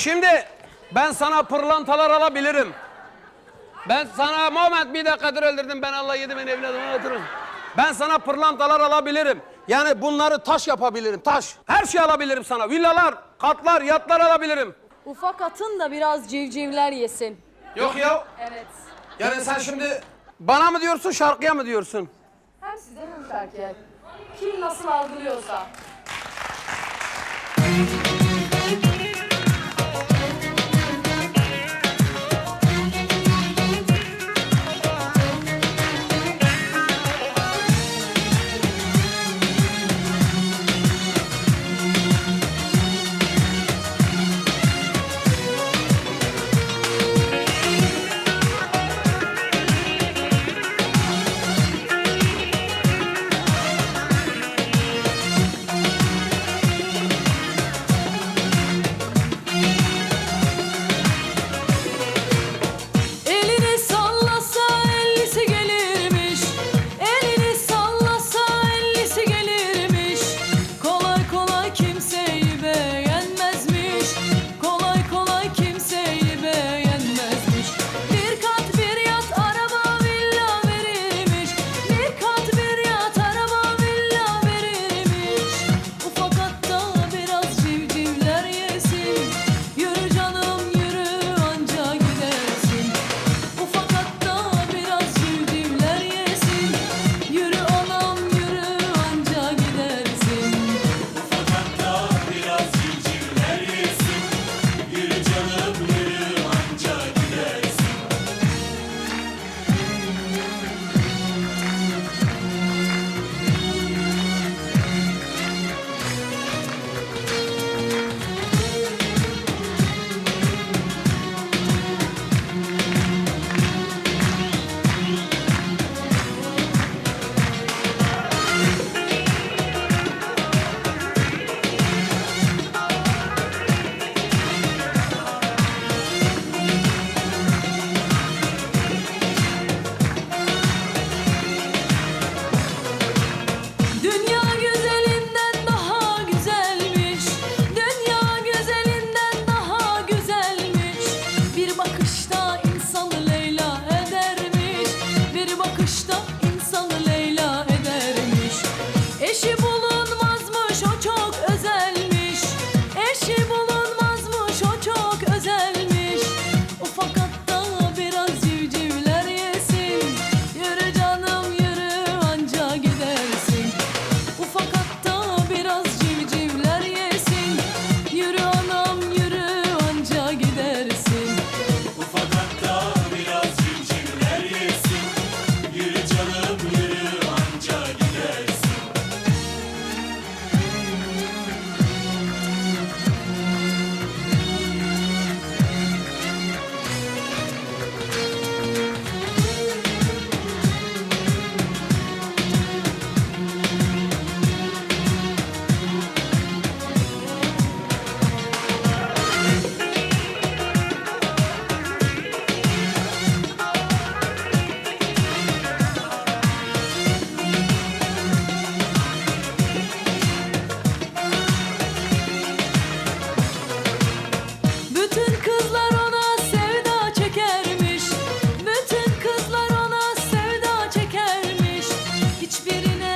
Şimdi ben sana pırlantalar alabilirim. Ben sana moment bir dakikadır öldürdüm ben Allah yedi beni evladıma oturun. Ben sana pırlantalar alabilirim. Yani bunları taş yapabilirim taş. Her şey alabilirim sana. Villalar, katlar, yatlar alabilirim. Ufak atın da biraz civcivler yesin. Yok ya. Evet. Yani sen şimdi bana mı diyorsun şarkıya mı diyorsun? Hem size hem şarkıya. Kim nasıl algılıyorsa. yerine